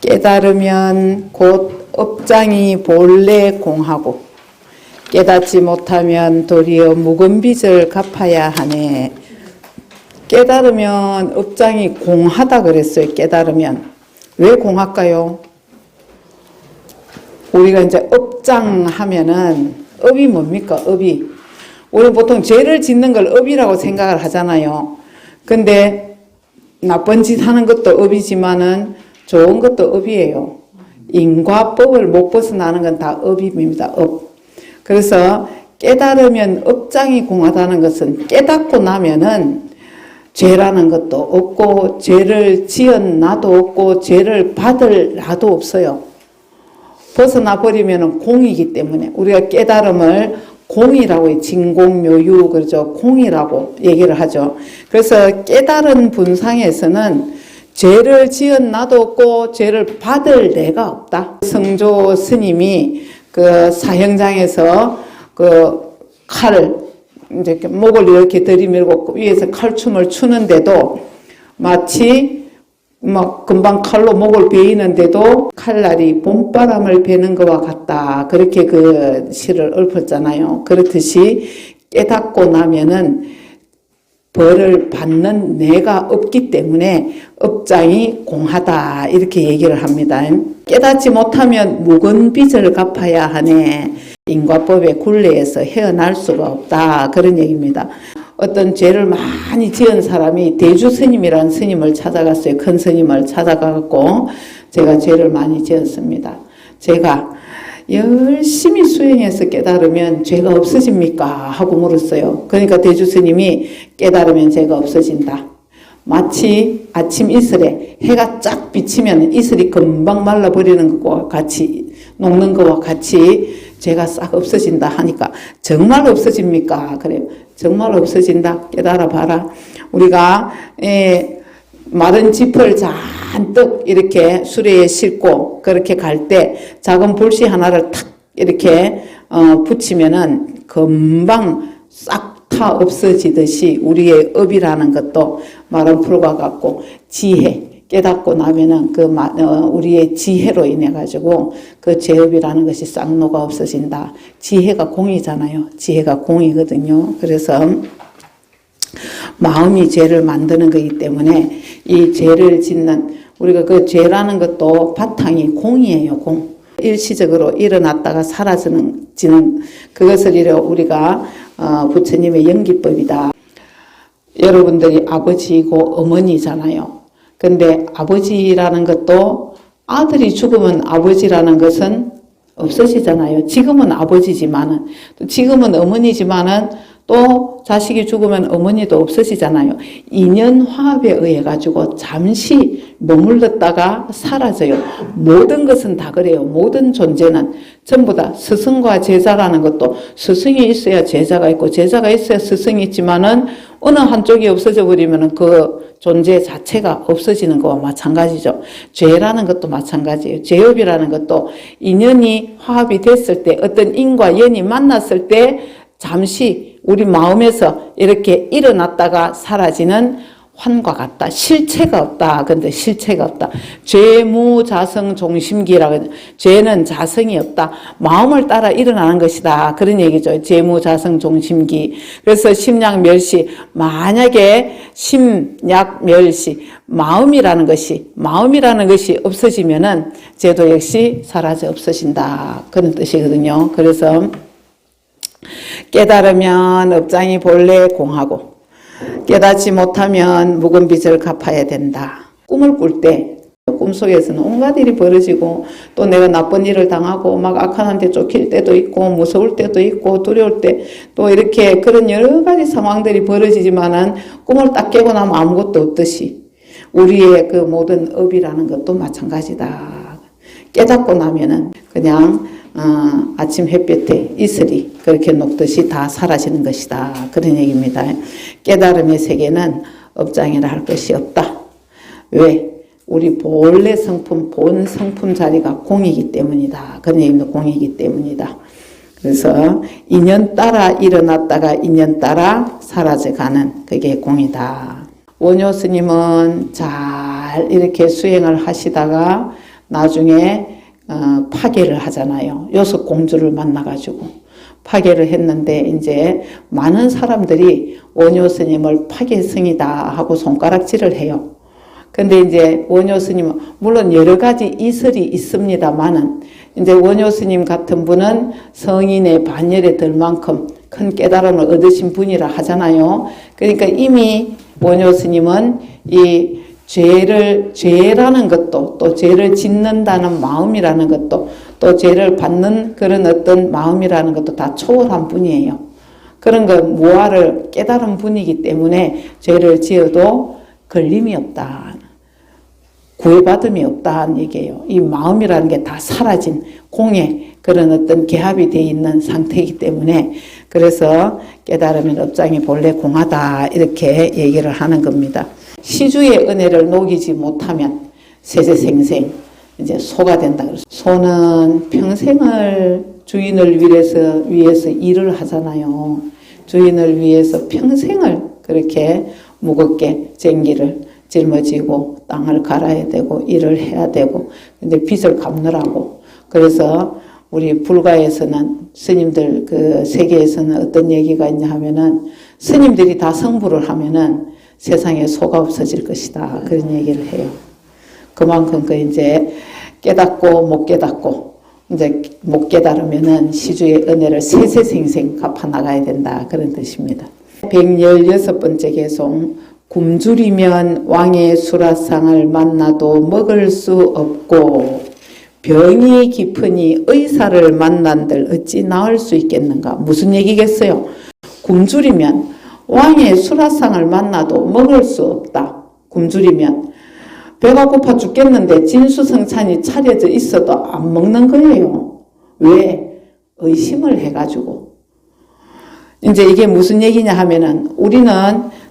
깨달으면 곧 업장이 본래 공하고 깨닫지 못하면 도리어 묵은 빚을 갚아야 하네. 깨달으면 업장이 공하다 그랬어요. 깨달으면 왜 공할까요? 우리가 이제 업장 하면은 업이 뭡니까? 업이 우리 보통 죄를 짓는 걸 업이라고 생각을 하잖아요. 근데 나쁜 짓 하는 것도 업이지만은 좋은 것도 업이에요. 인과법을 못 벗어나는 건 다 업입니다. 업. 그래서 깨달으면 업장이 공하다는 것은 깨닫고 나면은 죄라는 것도 없고 죄를 지은 나도 없고 죄를 받을 나도 없어요. 벗어나 버리면 공이기 때문에 우리가 깨달음을 공이라고. 진공묘유 그러죠. 공이라고 얘기를 하죠. 그래서 깨달은 분상에서는 죄를 지은 나도 없고 죄를 받을 내가 없다. 성조 스님이 그 사형장에서 그 칼을 이제 목을 이렇게 들이밀고 위에서 칼춤을 추는데도 마치 막 금방 칼로 목을 베이는데도 칼날이 봄바람을 베는 것과 같다. 그렇게 그 시를 읊었잖아요. 그렇듯이 깨닫고 나면은 벌을 받는 내가 없기 때문에 업장이 공하다. 이렇게 얘기를 합니다. 깨닫지 못하면 묵은 빚을 갚아야 하네. 인과법의 굴레에서 헤어날 수가 없다. 그런 얘기입니다. 어떤 죄를 많이 지은 사람이 대주 스님이라는 스님을 찾아갔어요. 큰 스님을 찾아가고 제가 죄를 많이 지었습니다. 제가 열심히 수행해서 깨달으면 죄가 없어집니까? 하고 물었어요. 그러니까 대주 스님이 깨달으면 죄가 없어진다. 마치 아침 이슬에 해가 쫙 비치면 이슬이 금방 말라버리는 것과 같이 녹는 것과 같이 죄가 싹 없어진다 하니까 정말 없어집니까? 그래요. 정말 없어진다. 깨달아 봐라. 우리가 에, 마른 짚을 잔뜩 이렇게 수레에 싣고 그렇게 갈 때 작은 불씨 하나를 탁 이렇게 어, 붙이면은 금방 싹 다 없어지듯이 우리의 업이라는 것도 마른 풀과 같고 지혜 깨닫고 나면은 그 마- 어, 우리의 지혜로 인해 가지고 그 죄업이라는 것이 쌍노가 없어진다. 지혜가 공이잖아요. 지혜가 공이거든요. 그래서 마음이 죄를 만드는 거기 때문에 이 죄를 짓는 우리가 그 죄라는 것도 바탕이 공이에요. 공. 일시적으로 일어났다가 사라지는 지는 그것을 이래 우리가 어, 부처님의 연기법이다. 여러분들이 아버지이고 어머니잖아요. 근데 아버지라는 것도 아들이 죽으면 아버지라는 것은 없어지잖아요. 지금은 아버지지만은 또 지금은 어머니지만은 또 자식이 죽으면 어머니도 없어지잖아요. 인연 화합에 의해 가지고 잠시 머물렀다가 사라져요. 모든 것은 다 그래요. 모든 존재는 전부 다 스승과 제자라는 것도 스승이 있어야 제자가 있고 제자가 있어야 스승이 있지만은 어느 한쪽이 없어져 버리면은 그 존재 자체가 없어지는 거와 마찬가지죠. 죄라는 것도 마찬가지예요. 죄업이라는 것도 인연이 화합이 됐을 때 어떤 인과 연이 만났을 때 잠시 우리 마음에서 이렇게 일어났다가 사라지는 환과 같다. 실체가 없다. 근데 실체가 없다. 죄무자성 종심기라고. 죄는 자성이 없다. 마음을 따라 일어나는 것이다. 그런 얘기죠. 죄무자성 종심기. 그래서 심약 멸시 만약에 심약 멸시 마음이라는 것이 마음이라는 것이 없어지면은 죄도 역시 사라져 없어진다. 그런 뜻이거든요. 그래서 깨달으면 업장이 본래 공하고 깨닫지 못하면 묵은 빚을 갚아야 된다. 꿈을 꿀 때 꿈속에서는 온갖 일이 벌어지고 또 내가 나쁜 일을 당하고 막 악한한테 쫓길 때도 있고 무서울 때도 있고 두려울 때 또 이렇게 그런 여러 가지 상황들이 벌어지지만은 꿈을 딱 깨고 나면 아무것도 없듯이 우리의 그 모든 업이라는 것도 마찬가지다. 깨닫고 나면은 그냥 어, 아침 햇볕에 이슬이 그렇게 녹듯이 다 사라지는 것이다. 그런 얘기입니다. 깨달음의 세계는 업장이라 할 것이 없다. 왜? 우리 본래 성품, 본 성품 자리가 공이기 때문이다. 그런 얘기입니다. 공이기 때문이다. 그래서 인연 따라 일어났다가 인연 따라 사라져가는 그게 공이다. 원효 스님은 잘 이렇게 수행을 하시다가 나중에 어, 파괴를 하잖아요. 요속 공주를 만나가지고 파괴를 했는데 이제 많은 사람들이 원효 스님을 파괴성이다 하고 손가락질을 해요. 근데 이제 원효 스님은 물론 여러 가지 이설이 있습니다만은 이제 원효 스님 같은 분은 성인의 반열에 들 만큼 큰 깨달음을 얻으신 분이라 하잖아요. 그러니까 이미 원효 스님은 이 죄를 죄라는 것도 또 죄를 짓는다는 마음이라는 것도 또 죄를 받는 그런 어떤 마음이라는 것도 다 초월한 분이에요. 그런 거 무아를 깨달은 분이기 때문에 죄를 지어도 걸림이 없다. 구애받음이 없다는 얘기예요. 이 마음이라는 게 다 사라진 공의 그런 어떤 개합이 돼 있는 상태이기 때문에 그래서 깨달으면 업장이 본래 공하다 이렇게 얘기를 하는 겁니다. 시주의 은혜를 녹이지 못하면 세세생생 이제 소가 된다. 소는 평생을 주인을 위해서 위해서 일을 하잖아요. 주인을 위해서 평생을 그렇게 무겁게 쟁기를 짊어지고 땅을 갈아야 되고 일을 해야 되고 근데 빚을 갚느라고 그래서 우리 불가에서는 스님들 그 세계에서는 어떤 얘기가 있냐 하면은 스님들이 다 성불을 하면은 세상에 소가 없어질 것이다. 그런 얘기를 해요. 그만큼 그 이제 깨닫고 못 깨닫고 이제 못 깨달으면은 시주의 은혜를 세세생생 갚아 나가야 된다. 그런 뜻입니다. 116번째 개송. 굶주리면 왕의 수라상을 만나도 먹을 수 없고 병이 깊으니 의사를 만난들 어찌 나을 수 있겠는가? 무슨 얘기겠어요? 굶주리면 왕의 수라상을 만나도 먹을 수 없다. 굶주리면 배가 고파 죽겠는데 진수성찬이 차려져 있어도 안 먹는 거예요. 왜? 의심을 해가지고. 이제 이게 무슨 얘기냐 하면은 우리는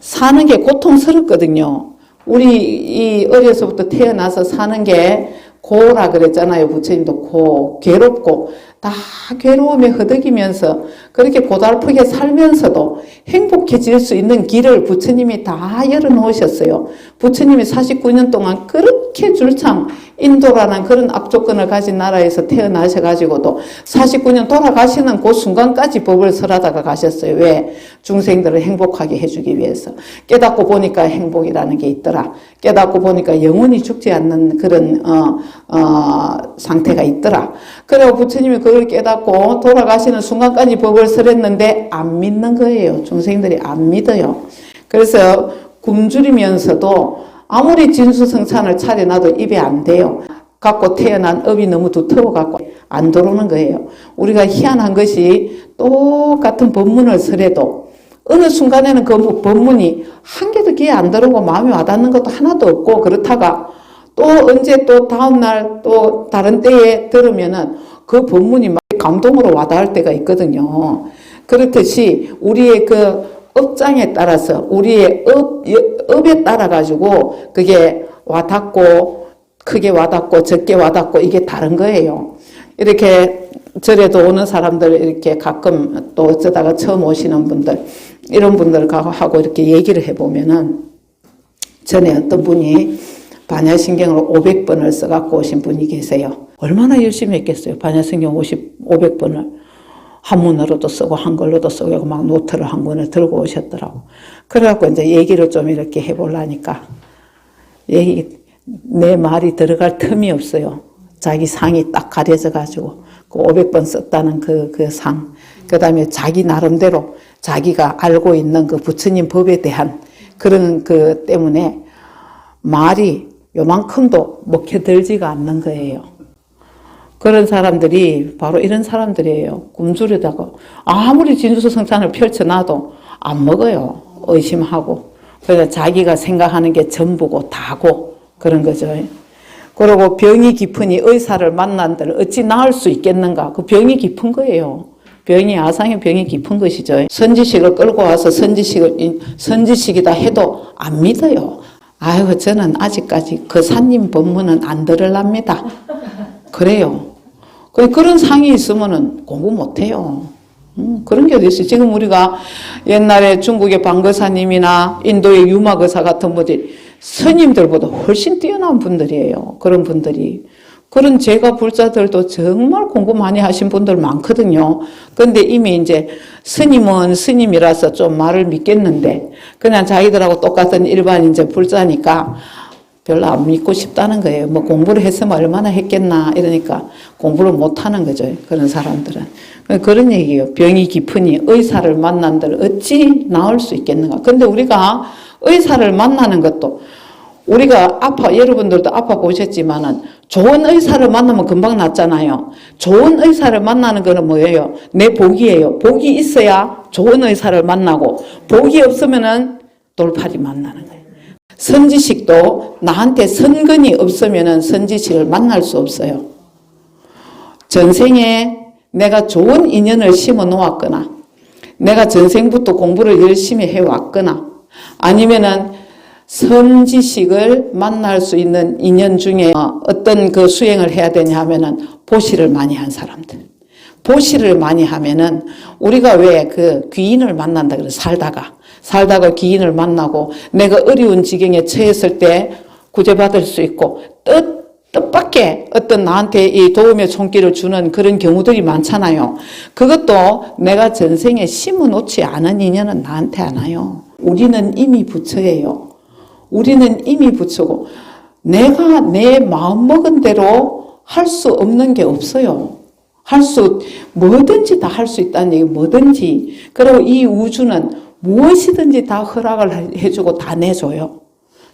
사는 게 고통스럽거든요. 우리 이 어려서부터 태어나서 사는 게 고라 그랬잖아요. 부처님도. 고, 괴롭고 다 괴로움에 허덕이면서 그렇게 고달프게 살면서도 행복해질 수 있는 길을 부처님이 다 열어놓으셨어요. 부처님이 49년 동안 그렇게 줄창 인도라는 그런 악조건을 가진 나라에서 태어나셔가지고도 49년 돌아가시는 그 순간까지 법을 설하다가 가셨어요. 왜? 중생들을 행복하게 해주기 위해서. 깨닫고 보니까 행복이라는 게 있더라. 깨닫고 보니까 영원히 죽지 않는 그런, 어, 어, 상태가 있더라. 그리고 부처님이 그걸 깨닫고 돌아가시는 순간까지 법을 설했는데 안 믿는 거예요. 중생들이 안 믿어요. 그래서 굶주리면서도 아무리 진수성찬을 차려놔도 입에 안 돼요. 갖고 태어난 업이 너무 두터워 갖고 안 들어오는 거예요. 우리가 희한한 것이 똑같은 법문을 설해도 어느 순간에는 그 법문이 한 개도 귀에 안 들어오고 마음에 와닿는 것도 하나도 없고 그렇다가 또 언제 또 다음날 또 다른 때에 들으면은 그 법문이 막 감동으로 와닿을 때가 있거든요. 그렇듯이 우리의 그 업장에 따라서 우리의 업, 업에 따라 가지고 그게 와닿고 크게 와닿고 적게 와닿고 이게 다른 거예요. 이렇게 절에도 오는 사람들 이렇게 가끔 또 어쩌다가 처음 오시는 분들 이런 분들하고 이렇게 얘기를 해보면은 전에 어떤 분이 반야신경을 500번을 써갖고 오신 분이 계세요. 얼마나 열심히 했겠어요. 반야신경 50, 500번을. 한문으로도 쓰고 한글로도 쓰고 막 노트를 한 권을 들고 오셨더라고. 그래갖고 이제 얘기를 좀 이렇게 해보려니까 얘기, 내 말이 들어갈 틈이 없어요. 자기 상이 딱 가려져 가지고 그 500번 썼다는 그, 그 상. 그 다음에 자기 나름대로 자기가 알고 있는 그 부처님 법에 대한 그런 그 때문에 말이 요만큼도 먹혀들지가 않는 거예요. 그런 사람들이 바로 이런 사람들이에요. 굶주리다가 아무리 진주서 성찬을 펼쳐놔도 안 먹어요. 의심하고. 그래서 자기가 생각하는 게 전부고 다고 그런 거죠. 그리고 병이 깊으니 의사를 만난들 어찌 나을 수 있겠는가? 그 병이 깊은 거예요. 병이 아상의 병이 깊은 것이죠. 선지식을 끌고 와서 선지식을 선지식이다 해도 안 믿어요. 아유 저는 아직까지 그 산님 법문은 안 들을랍니다. 그래요. 그 그런 상이 있으면은 공부 못해요. 음, 그런 게 있어요. 지금 우리가 옛날에 중국의 방거사님이나 인도의 유마거사 같은 분들이 스님들보다 훨씬 뛰어난 분들이에요. 그런 분들이. 그런 제가 불자들도 정말 공부 많이 하신 분들 많거든요. 근데 이미 이제 스님은 스님이라서 좀 말을 믿겠는데 그냥 자기들하고 똑같은 일반 이제 불자니까 별로 안 믿고 싶다는 거예요. 뭐 공부를 했으면 얼마나 했겠나 이러니까 공부를 못 하는 거죠. 그런 사람들은. 그런 얘기예요. 병이 깊으니 의사를 만난들 어찌 나을 수 있겠는가. 근데 우리가 의사를 만나는 것도 우리가 아파, 여러분들도 아파 보셨지만은 좋은 의사를 만나면 금방 낫잖아요. 좋은 의사를 만나는 거는 뭐예요? 내 복이에요. 복이 있어야 좋은 의사를 만나고 복이 없으면은 돌팔이 만나는 거예요. 선지식도 나한테 선근이 없으면은 선지식을 만날 수 없어요. 전생에 내가 좋은 인연을 심어 놓았거나 내가 전생부터 공부를 열심히 해왔거나 아니면은 선지식을 만날 수 있는 인연 중에 어, 어떤 그 수행을 해야 되냐 하면은 보시를 많이 한 사람들. 보시를 많이 하면은 우리가 왜 그 귀인을 만난다 그래 살다가 살다가 귀인을 만나고 내가 어려운 지경에 처했을 때 구제받을 수 있고 뜻 뜻밖의 어떤 나한테 이 도움의 손길을 주는 그런 경우들이 많잖아요. 그것도 내가 전생에 심어 놓지 않은 인연은 나한테 안 와요. 우리는 이미 부처예요. 우리는 이미 부처고 내가 내 마음 먹은 대로 할 수 없는 게 없어요. 할 수, 뭐든지 다 할 수 있다는 얘기, 뭐든지. 그리고 이 우주는 무엇이든지 다 허락을 해주고 다 내줘요.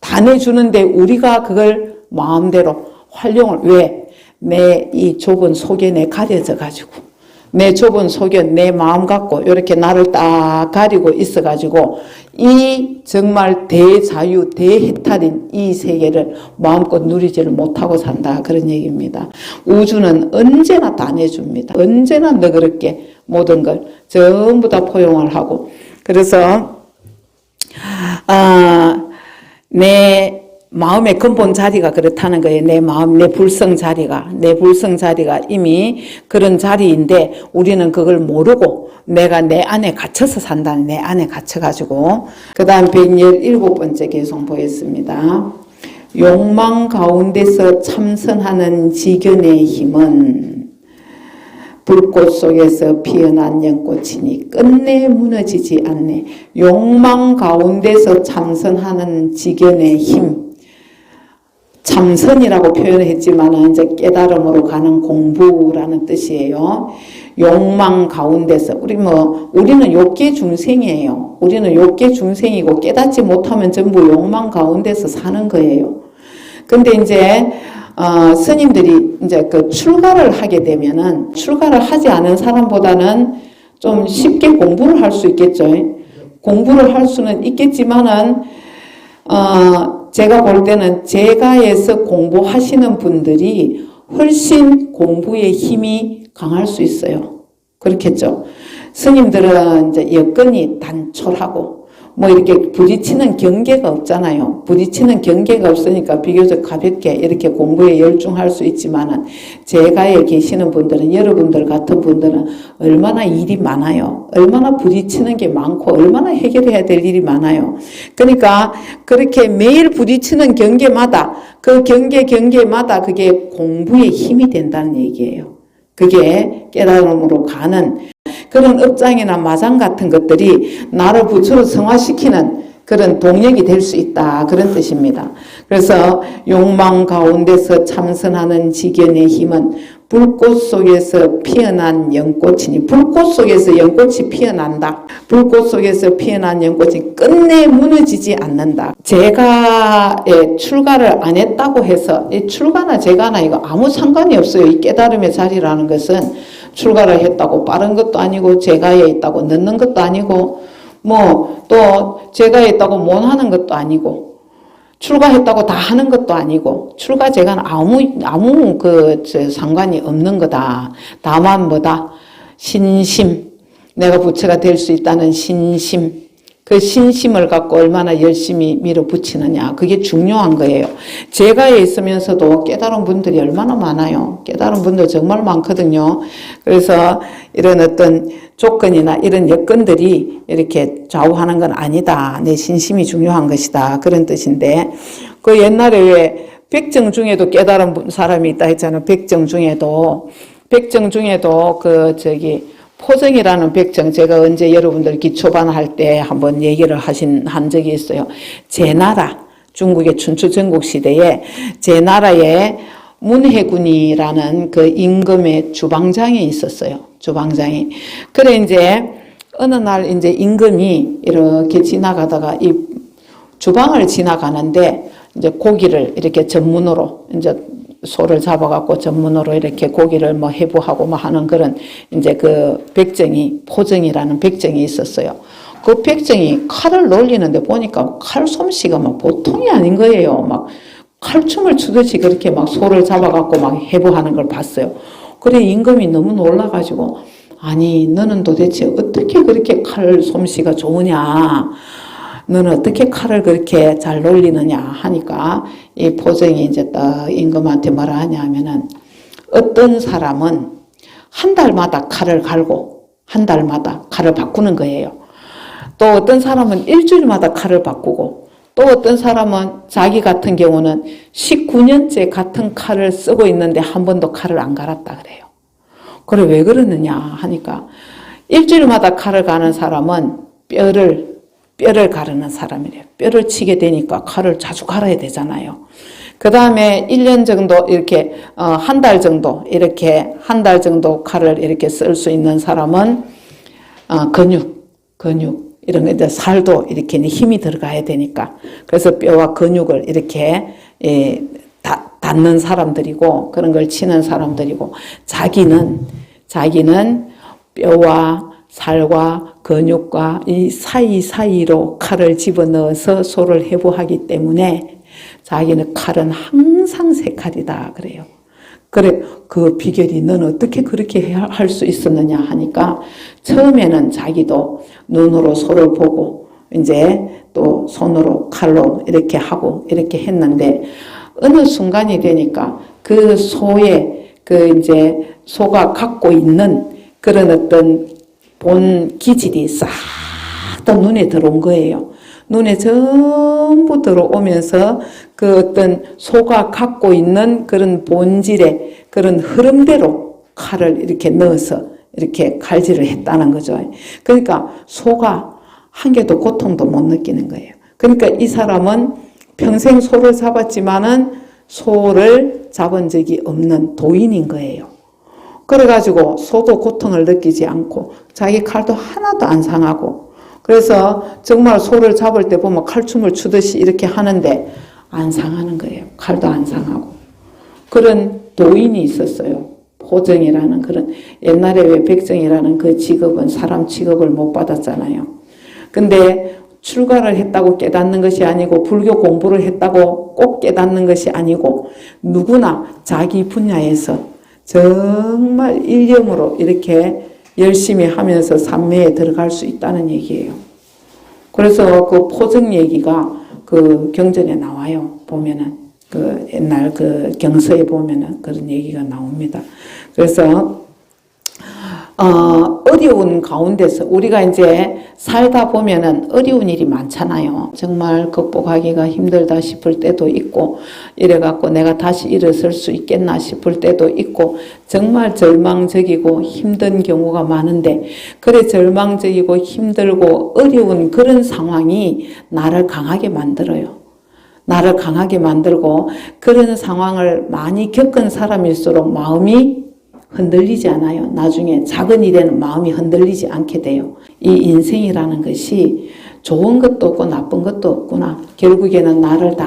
다 내주는데 우리가 그걸 마음대로 활용을, 왜? 내 이 좁은 속에 내 가려져 가지고. 내 좁은 속에 내 마음 갖고 이렇게 나를 딱 가리고 있어 가지고 이 정말 대자유 대해탈인 이 세계를 마음껏 누리지를 못하고 산다 그런 얘기입니다. 우주는 언제나 다 내줍니다. 언제나 너그럽게 모든 걸 전부 다 포용을 하고 그래서 아, 내 마음의 근본 자리가 그렇다는 거예요. 내 마음, 내 불성 자리가, 내 불성 자리가 이미 그런 자리인데 우리는 그걸 모르고 내가 내 안에 갇혀서 산다는 내 안에 갇혀가지고. 그 다음 117번째 계속 보겠습니다. 욕망 가운데서 참선하는 지견의 힘은 불꽃 속에서 피어난 연꽃이니 끝내 무너지지 않네. 욕망 가운데서 참선하는 지견의 힘. 참선이라고 표현했지만 이제 깨달음으로 가는 공부라는 뜻이에요. 욕망 가운데서 우리 뭐 우리는 욕계 중생이에요. 우리는 욕계 중생이고 깨닫지 못하면 전부 욕망 가운데서 사는 거예요. 근데 이제 어, 스님들이 이제 그 출가를 하게 되면은 출가를 하지 않은 사람보다는 좀 쉽게 공부를 할 수 있겠죠. 공부를 할 수는 있겠지만은 어, 제가 볼 때는 제가에서 공부하시는 분들이 훨씬 공부의 힘이 강할 수 있어요. 그렇겠죠. 스님들은 이제 여건이 단촐하고 뭐 이렇게 부딪히는 경계가 없잖아요. 부딪히는 경계가 없으니까 비교적 가볍게 이렇게 공부에 열중할 수 있지만은 제가에 계시는 분들은 여러분들 같은 분들은 얼마나 일이 많아요. 얼마나 부딪히는 게 많고 얼마나 해결해야 될 일이 많아요. 그러니까 그렇게 매일 부딪히는 경계마다 그 경계 경계마다 그게 공부의 힘이 된다는 얘기예요. 그게 깨달음으로 가는 그런 업장이나 마장 같은 것들이 나를 부처로 성화시키는 그런 동력이 될 수 있다. 그런 뜻입니다. 그래서 욕망 가운데서 참선하는 지견의 힘은 불꽃 속에서 피어난 연꽃이니 불꽃 속에서 연꽃이 피어난다. 불꽃 속에서 피어난 연꽃이 끝내 무너지지 않는다. 제가 예, 출가를 안 했다고 해서 이 출가나 제가나 이거 아무 상관이 없어요. 이 깨달음의 자리라는 것은 출가를 했다고 빠른 것도 아니고 제가에 있다고 늦는 것도 아니고 뭐 또 제가에 있다고 못 하는 것도 아니고 출가했다고 다 하는 것도 아니고 출가 제가는 아무 아무 그 상관이 없는 거다. 다만 뭐다? 신심. 내가 부처가 될 수 있다는 신심 그 신심을 갖고 얼마나 열심히 밀어붙이느냐 그게 중요한 거예요. 제가에 있으면서도 깨달은 분들이 얼마나 많아요. 깨달은 분들 정말 많거든요. 그래서 이런 어떤 조건이나 이런 여건들이 이렇게 좌우하는 건 아니다. 내 신심이 중요한 것이다. 그런 뜻인데 그 옛날에 왜 백정 중에도 깨달은 분- 사람이 있다 했잖아요. 백정 중에도 백정 중에도 그 저기 포정이라는 백정 제가 언제 여러분들 기초반 할 때 한번 얘기를 하신 한 적이 있어요. 제 나라 중국의 춘추 전국 시대에 제 나라에 문해군이라는 그 임금의 주방장이 있었어요. 주방장이. 그래 이제 어느 날 이제 임금이 이렇게 지나가다가 이 주방을 지나가는데 이제 고기를 이렇게 전문으로 이제 소를 잡아갖고 전문으로 이렇게 고기를 뭐 해부하고 뭐 하는 그런 이제 그 백정이 포정이라는 백정이 있었어요. 그 백정이 칼을 놀리는데 보니까 칼 솜씨가 막 보통이 아닌 거예요. 막 칼춤을 추듯이 그렇게 막 소를 잡아갖고 막 해부하는 걸 봤어요. 그래 임금이 너무 놀라가지고 아니 너는 도대체 어떻게 그렇게 칼 솜씨가 좋으냐? 너는 어떻게 칼을 그렇게 잘 놀리느냐 하니까 이 포정이 이제 딱 임금한테 뭐라 하냐 하면은 어떤 사람은 한 달마다 칼을 갈고 한 달마다 칼을 바꾸는 거예요. 또 어떤 사람은 일주일마다 칼을 바꾸고 또 어떤 사람은 자기 같은 경우는 19년째 같은 칼을 쓰고 있는데 한 번도 칼을 안 갈았다 그래요. 그래 왜 그러느냐 하니까 일주일마다 칼을 가는 사람은 뼈를 뼈를 가르는 사람이래요. 뼈를 치게 되니까 칼을 자주 갈아야 되잖아요. 그 다음에 1년 정도 이렇게 어, 한달 정도 이렇게 한 달 정도 칼을 이렇게 쓸 수 있는 사람은 어, 근육, 근육 이런 거 살도 이렇게 힘이 들어가야 되니까 그래서 뼈와 근육을 이렇게 예, 다, 닿는 사람들이고 그런 걸 치는 사람들이고 자기는 자기는 뼈와 살과 근육과 이 사이사이로 칼을 집어넣어서 소를 해부하기 때문에 자기는 칼은 항상 새 칼이다 그래요. 그래 그 비결이 넌 어떻게 그렇게 할 수 있었느냐 하니까 처음에는 자기도 눈으로 소를 보고 이제 또 손으로 칼로 이렇게 하고 이렇게 했는데 어느 순간이 되니까 그 소의 그 이제 소가 갖고 있는 그런 어떤 본 기질이 싹 다 눈에 들어온 거예요. 눈에 전부 들어오면서 그 어떤 소가 갖고 있는 그런 본질의 그런 흐름대로 칼을 이렇게 넣어서 이렇게 칼질을 했다는 거죠. 그러니까 소가 한 개도 고통도 못 느끼는 거예요. 그러니까 이 사람은 평생 소를 잡았지만은 소를 잡은 적이 없는 도인인 거예요. 그래가지고 소도 고통을 느끼지 않고 자기 칼도 하나도 안 상하고 그래서 정말 소를 잡을 때 보면 칼춤을 추듯이 이렇게 하는데 안 상하는 거예요. 칼도 안 상하고 그런 도인이 있었어요. 포정이라는 그런 옛날에 왜 백정이라는 그 직업은 사람 취급을 못 받았잖아요. 근데 출가를 했다고 깨닫는 것이 아니고 불교 공부를 했다고 꼭 깨닫는 것이 아니고 누구나 자기 분야에서 정말 일념으로 이렇게 열심히 하면서 삼매에 들어갈 수 있다는 얘기예요. 그래서 그 포정 얘기가 그 경전에 나와요. 보면은 그 옛날 그 경서에 보면은 그런 얘기가 나옵니다. 그래서 어, 어려운 가운데서 우리가 이제 살다 보면은 어려운 일이 많잖아요. 정말 극복하기가 힘들다 싶을 때도 있고, 이래갖고 내가 다시 일어설 수 있겠나 싶을 때도 있고, 정말 절망적이고 힘든 경우가 많은데, 그래 절망적이고 힘들고 어려운 그런 상황이 나를 강하게 만들어요. 나를 강하게 만들고, 그런 상황을 많이 겪은 사람일수록 마음이 흔들리지 않아요. 나중에 작은 일에는 마음이 흔들리지 않게 돼요. 이 인생이라는 것이 좋은 것도 없고 나쁜 것도 없구나. 결국에는 나를 다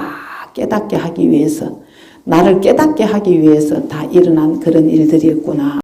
깨닫게 하기 위해서, 나를 깨닫게 하기 위해서 다 일어난 그런 일들이었구나.